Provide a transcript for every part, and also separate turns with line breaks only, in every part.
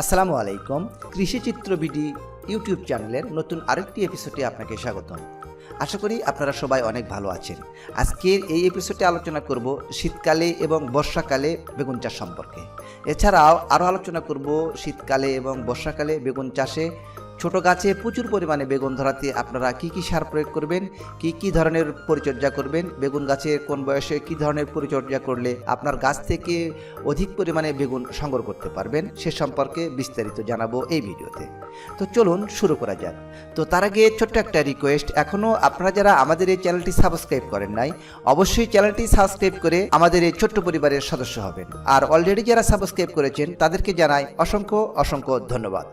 আসসালামু আলাইকুম। কৃষি চিত্র বিডি ইউটিউব চ্যানেলের নতুন আরেকটি এপিসোডে আপনাকে স্বাগতম। আশা করি আপনারা সবাই অনেক ভালো আছেন। আজকের এই এপিসোডে আলোচনা করব শীতকালে এবং বর্ষাকালে বেগুন চাষ সম্পর্কে। এছাড়াও আরও আলোচনা করব শীতকালে এবং বর্ষাকালে বেগুন চাষে ছোট গাছে প্রচুর পরিমাণে বেগুন ধরাতে আপনারা কি কি সার প্রয়োগ করবেন? কি কি ধরনের পরিচর্যা করবেন? বেগুন গাছে কোন বয়সে কি ধরনের পরিচর্যা করলে আপনার গাছ থেকে অধিক পরিমাণে বেগুন সংগ্রহ করতে পারবেন? সে সম্পর্কে বিস্তারিত জানাব এই ভিডিওতে। তো চলুন শুরু করা যাক। তো তার আগে ছোট্ট একটা রিকোয়েস্ট এখনও আপনারা যারা আমাদের এই চ্যানেলটি সাবস্ক্রাইব করেন নাই, অবশ্যই চ্যানেলটি সাবস্ক্রাইব করে আমাদের এই ছোট্ট পরিবারের সদস্য হবেন। আর অলরেডি যারা সাবস্ক্রাইব করেছেন, তাদেরকে জানাই অসংখ্য অসংখ্য ধন্যবাদ।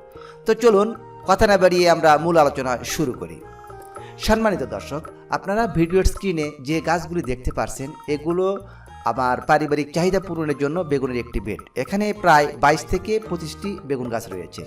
তো চলুন কথা না বাড়িয়ে আমরা মূল আলোচনা শুরু করি। সম্মানিত দর্শক, আপনারা ভিডিওর স্ক্রিনে যে গাছগুলি দেখতে পারছেন, এগুলো আমার পারিবারিক চাহিদা পূরণের জন্য বেগুনের একটি বেড। এখানে প্রায় বাইশ থেকে পঁচিশটি বেগুন গাছ রয়েছে।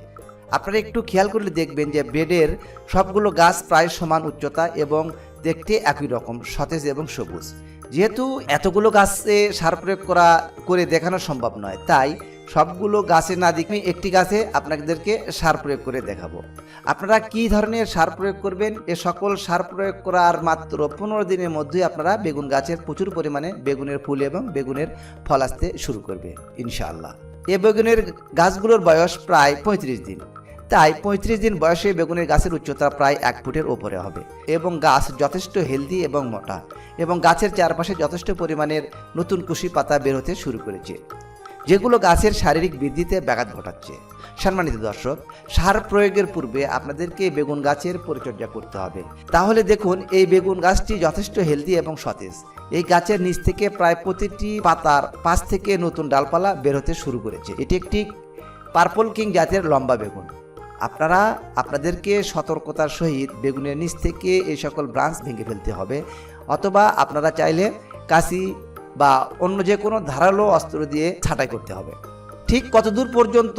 আপনারা একটু খেয়াল করলে দেখবেন যে বেডের সবগুলো গাছ প্রায় সমান উচ্চতা এবং দেখতে একই রকম, সতেজ এবং সবুজ। যেহেতু এতগুলো গাছে সার প্রয়োগ করা, করে দেখানো সম্ভব নয়, তাই সবগুলো গাছে না দেখে একটি গাছে আপনাদেরকে সার প্রয়োগ করে দেখাবো। আপনারা কি ধরনের সার প্রয়োগ করবেন? এ সকল সার প্রয়োগ করার মাত্র পনেরো দিনের মধ্যেই আপনারা বেগুন গাছের প্রচুর পরিমাণে বেগুনের ফুল এবং বেগুনের ফল আসতে শুরু করবে, ইনশাআল্লাহ। এ বেগুনের গাছগুলোর বয়স প্রায় পঁয়ত্রিশ দিন। তাই পঁয়ত্রিশ দিন বয়সে বেগুনের গাছের উচ্চতা প্রায় এক ফুটের ওপরে হবে এবং গাছ যথেষ্ট হেলদি এবং মোটা এবং গাছের চারপাশে যথেষ্ট পরিমাণের নতুন কুশি পাতা বের হতে শুরু করেছে। যেগুলো গাছের শারীরিক বৃদ্ধিতে ব্যাঘাত ঘটাচ্ছে। সম্মানিত দর্শক, সার প্রয়োগের পূর্বে আপনাদেরকে বেগুন গাছের পরিচর্যা করতে হবে। তাহলে দেখুন, এই বেগুন গাছটি যথেষ্ট হেলদি এবং সতেজ। এই গাছের নিচ থেকে প্রায় প্রতিটি পাতার পাশ থেকে নতুন ডালপালা বের হতে শুরু করেছে। এটি একটি পার্পল কিং জাতের লম্বা বেগুন। আপনারা, আপনাদেরকে সতর্কতার সহিত বেগুনের নিচ থেকে এই সকল ব্রাঞ্চ ভেঙে ফেলতে হবে। অথবা আপনারা চাইলে কাশি বা অন্য যে কোনো ধারালো অস্ত্র দিয়ে ছাঁটাই করতে হবে। ঠিক কতদূর পর্যন্ত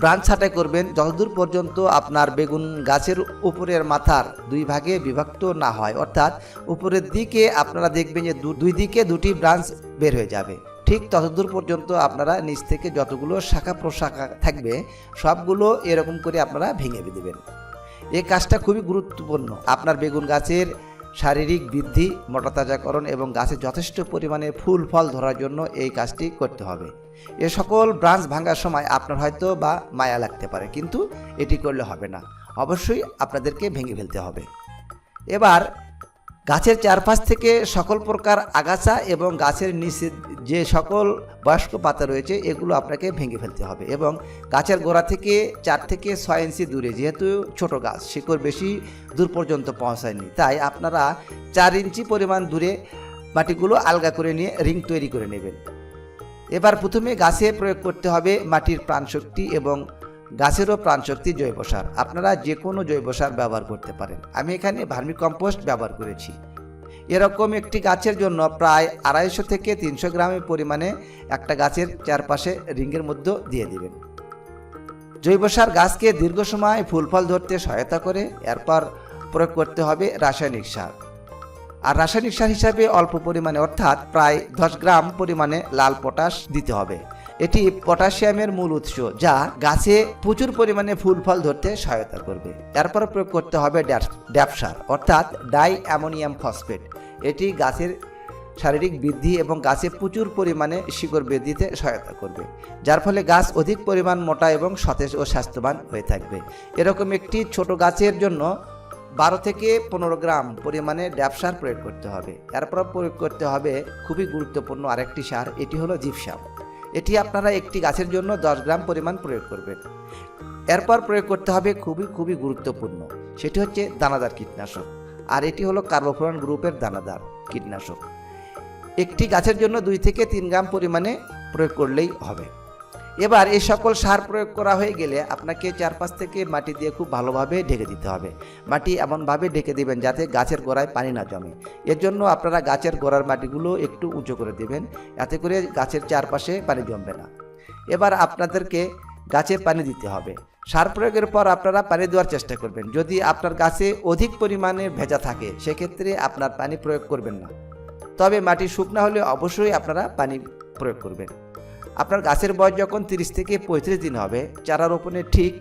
ব্রাঞ্চ ছাঁটাই করবেন, যতদূর পর্যন্ত আপনার বেগুন গাছের উপরের মাথার দুই ভাগে বিভক্ত না হয়, অর্থাৎ উপরের দিকে আপনারা দেখবেন যে দুই দিকে দুটি ব্রাঞ্চ বের হয়ে যাবে। ঠিক ততদূর পর্যন্ত আপনারা নিচ থেকে যতগুলো শাখা প্রশাখা থাকবে, সবগুলো এরকম করে আপনারা ভেঙে দেবেন। এই কাজটা খুবই গুরুত্বপূর্ণ। আপনার বেগুন গাছের শারীরিক বৃদ্ধি, মোটাতাজাকরণ এবং গাছে যথেষ্ট পরিমাণে ফুল, ফল ধরার জন্য এই কাজটি করতে হবে। এ সকল ব্রাঞ্চ ভাঙার সময় আপনার হয়তো বা মায়া লাগতে পারে, কিন্তু এটি করলে হবে না। অবশ্যই আপনাদেরকে ভেঙে ফেলতে হবে। এবার গাছের চারপাশ থেকে সকল প্রকার আগাছা এবং গাছের নিচে যে সকল বয়স্ক পাতা রয়েছে, এগুলো আপনাকে ভেঙে ফেলতে হবে এবং গাছের গোড়া থেকে চার থেকে ছয় ইঞ্চি দূরে, যেহেতু ছোট গাছ, শিকড় বেশি দূর পর্যন্ত পৌঁছায়নি। তাই আপনারা চার ইঞ্চি পরিমাণ দূরে মাটিগুলো আলগা করে নিয়ে রিং তৈরি করে নেবেন। এবার প্রথমে গাছে প্রয়োগ করতে হবে মাটির প্রাণশক্তি এবং গাছেরও প্রাণশক্তি জৈব সার আপনারা যে কোনো জৈব সার ব্যবহার করতে পারেন। আমি এখানে ভার্মি কম্পোস্ট ব্যবহার করেছি। এরকম একটি গাছের জন্য প্রায় আড়াইশো থেকে তিনশো গ্রামের পরিমাণে একটা গাছের চারপাশে রিঙ্গের মধ্যে দিয়ে দিবেন। জৈব সার গাছকে দীর্ঘ সময় ফুল ফল ধরতে সহায়তা করে। এরপর প্রয়োগ করতে হবে রাসায়নিক সার। আর রাসায়নিক সার হিসাবে অল্প পরিমাণে, অর্থাৎ প্রায় দশ গ্রাম পরিমাণে লাল পটাশ দিতে হবে। এটি পটাশিয়ামের মূল উৎস, যা গাছে প্রচুর পরিমাণে ফুল ফল ধরতে সহায়তা করবে। এরপর প্রয়োগ করতে হবে ড্যাপ- ড্যাপ অর্থাৎ ডাই অ্যামোনিয়াম ফসফেট। এটি গাছের শারীরিক বৃদ্ধি এবং গাছে প্রচুর পরিমাণে শিকড় বৃদ্ধিতে সহায়তা করবে, যার ফলে গাছ অধিক পরিমাণ মোটা এবং সতেজ ও স্বাস্থ্যবান হয়ে থাকবে। এরকম একটি ছোট গাছের জন্য বারো থেকে পনেরো গ্রাম পরিমাণে ড্যাপ সার প্রয়োগ করতে হবে। এরপর প্রয়োগ করতে হবে খুবই গুরুত্বপূর্ণ আরেকটি সার, এটি হলো জিপসাম। এটি আপনারা একটি গাছের জন্য দশ গ্রাম পরিমাণ প্রয়োগ করবেন। এরপর প্রয়োগ করতে হবে খুবই খুবই গুরুত্বপূর্ণ। সেটি হচ্ছে দানাদার কীটনাশক। আর এটি হলো কার্বোফোরন গ্রুপের দানাদার কীটনাশক। একটি গাছের জন্য দুই থেকে তিন গ্রাম পরিমাণে প্রয়োগ করলেই হবে। এবার এই সকল সার প্রয়োগ করা হয়ে গেলে আপনাকে চারপাশ থেকে মাটি দিয়ে খুব ভালোভাবে ঢেকে দিতে হবে। মাটি এমনভাবে ঢেকে দিবেন যাতে গাছের গোড়ায় পানি না জমে। এর জন্য আপনারা গাছের গোড়ার মাটিগুলো একটু উঁচু করে দেবেন, এতে করে গাছের চারপাশে পানি জমবে না। এবার আপনাদেরকে গাছে পানি দিতে হবে। সার প্রয়োগের পর আপনারা পানি দেওয়ার চেষ্টা করবেন। যদি আপনার গাছে অধিক পরিমাণে ভেজা থাকে, সেক্ষেত্রে আপনার পানি প্রয়োগ করবেন না। তবে মাটি শুকনা হলে অবশ্যই আপনারা পানি প্রয়োগ করবেন। আপনার গাছের বয়স যখন তিরিশ থেকে পঁয়ত্রিশ দিন হবে চারা রোপণের ঠিক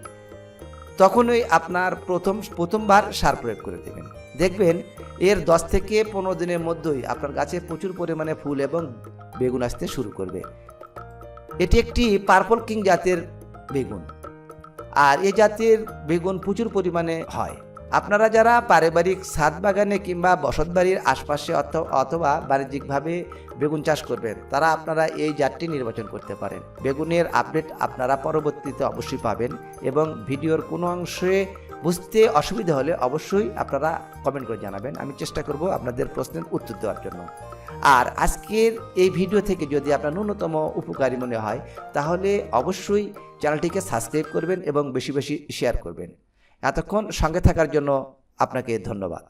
তখনই আপনার প্রথম, প্রথমবার সার প্রয়োগ করে দেবেন। দেখবেন এর দশ থেকে পনেরো দিনের মধ্যেই আপনার গাছে প্রচুর পরিমাণে ফুল এবং বেগুন আসতে শুরু করবে। এটি একটি পার্পল কিং জাতের বেগুন। আর এ জাতের বেগুন প্রচুর পরিমাণে হয়। আপনারা যারা পারিবারিক ছাদ বাগানে কিংবা বসত বাড়ির আশপাশে অথ- অথবা বাণিজ্যিকভাবে বেগুন চাষ করবেন, তারা আপনারা এই জাতটি নির্বাচন করতে পারেন। বেগুনের আপডেট আপনারা পরবর্তীতে অবশ্যই পাবেন এবং ভিডিওর কোনো অংশে বুঝতে অসুবিধা হলে অবশ্যই আপনারা কমেন্ট করে জানাবেন। আমি চেষ্টা করব আপনাদের প্রশ্নের উত্তর দেওয়ার জন্য। আর আজকের এই ভিডিও থেকে যদি আপনার ন্যূনতম উপকারী মনে হয়, তাহলে অবশ্যই চ্যানেলটিকে সাবস্ক্রাইব করবেন এবং বেশি বেশি শেয়ার করবেন। এতক্ষণ সঙ্গে থাকার জন্য আপনাকে ধন্যবাদ।